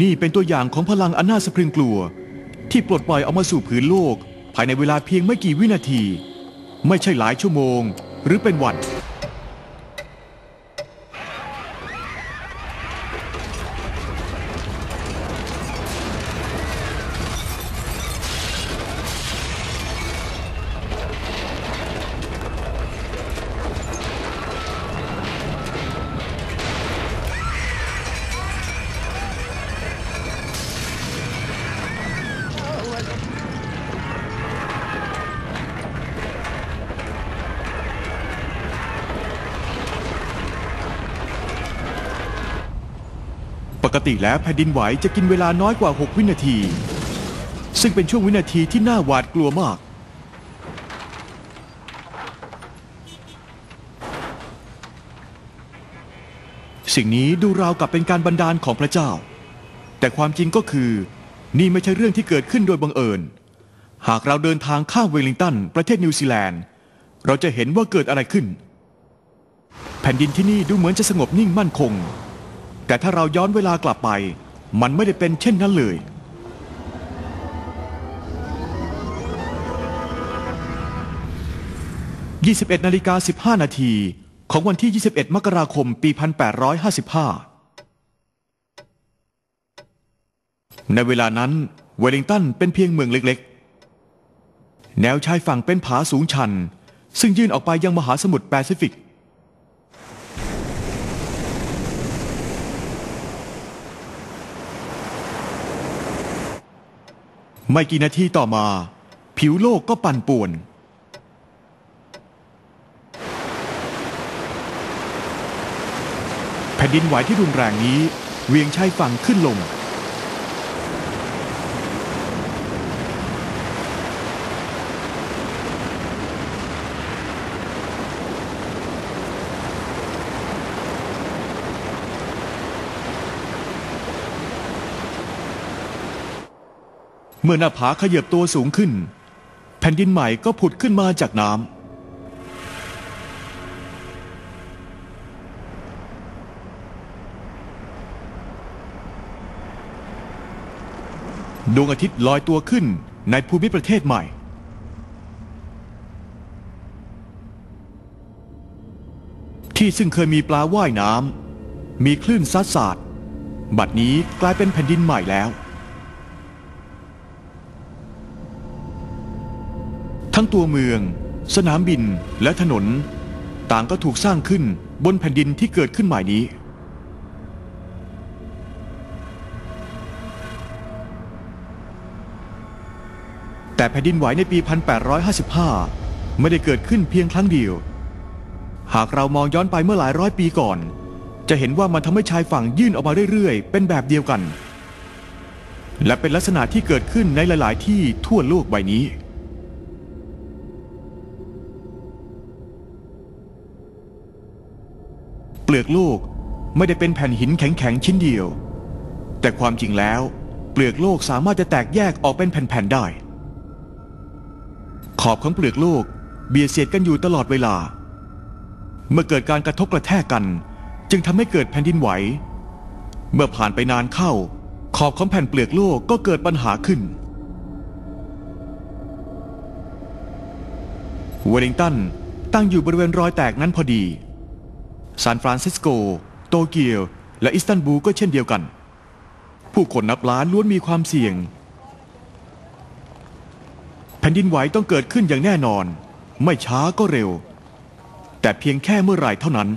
นี่เป็นตัวอย่างของพลังอันน่าสะพรึงกลัว ที่ปลดปล่อยออกมาสู่ผืนโลก ภายในเวลาเพียงไม่กี่วินาที ไม่ใช่หลายชั่วโมง หรือเป็นวัน ปกติแล้วแผ่นดินไหวจะกินเวลาน้อยกว่า 6 วินาที ซึ่งเป็นช่วงวินาทีที่น่าหวาดกลัวมาก สิ่งนี้ดูราวกับเป็นการบันดาลของพระเจ้า แต่ความจริงก็คือ นี่ไม่ใช่เรื่องที่เกิดขึ้นโดยบังเอิญ หากเราเดินทางข้ามเวลลิงตัน ประเทศนิวซีแลนด์ เราจะเห็นว่าเกิดอะไรขึ้น แผ่นดินที่นี่ดูเหมือนจะสงบนิ่งมั่นคง แต่ถ้าเราย้อนเวลากลับไป มันไม่ได้เป็นเช่นนั้นเลย 21นาฬิกา15 นาทีของวันที่ 21 มกราคม ปี 1855 ในเวลานั้น เวลลิงตันเป็นเพียงเมืองเล็กๆ แนวชายฝั่งเป็นผาสูงชัน ซึ่งยื่นออกไปยังมหาสมุทรแปซิฟิก ไม่กี่นาทีต่อมา ผิวโลกก็ปั่นป่วน แผ่นดินไหวที่รุนแรงนี้ เวียงชายฝั่งขึ้นลง เมื่อหน้าผาขยับตัวสูงขึ้น แผ่นดินใหม่ก็ผุดขึ้นมาจากน้ำดวงอาทิตย์ลอยตัวขึ้นในภูมิประเทศใหม่ ที่ซึ่งเคยมีปลาว่ายน้ำมีคลื่นซัดสาดบัดนี้กลายเป็นแผ่นดินใหม่แล้ว ทั้งตัวเมือง สนามบินและถนน ต่างก็ถูกสร้างขึ้นบนแผ่นดินที่เกิดขึ้นใหม่นี้ แต่แผ่นดินไหวในปี 1855 ไม่ได้เกิดขึ้นเพียงครั้งเดียว หากเรามองย้อนไปเมื่อหลายร้อยปีก่อน จะเห็นว่ามันทำให้ชายฝั่งยื่นออกมาเรื่อยๆ เป็นแบบเดียวกัน และเป็นลักษณะที่เกิดขึ้นในหลาย ๆ ที่ทั่วโลกใบนี้ ลือกโลกไม่ได้เป็นแผ่นหินแข็งๆชิ้นเดียว แต่ความจริงแล้ว เปลือกโลกสามารถจะแตกแยกออกเป็นแผ่นๆได้ ขอบของเปลือกโลกเบียดเสียดกันอยู่ตลอดเวลา เมื่อเกิดการกระทบกระแทกกัน จึงทำให้เกิดแผ่นดินไหว เมื่อผ่านไปนานเข้า ขอบของแผ่นเปลือกโลกก็เกิดปัญหาขึ้นเวลลิงตันตั้งอยู่บริเวณรอยแตกนั้นพอดี ซานฟรานซิสโก โตเกียว และอิสตันบูลก็เช่นเดียวกัน ผู้คนนับล้านล้วนมีความเสี่ยง แผ่นดินไหวต้องเกิดขึ้นอย่างแน่นอน ไม่ช้าก็เร็ว แต่เพียงแค่เมื่อไหร่เท่านั้น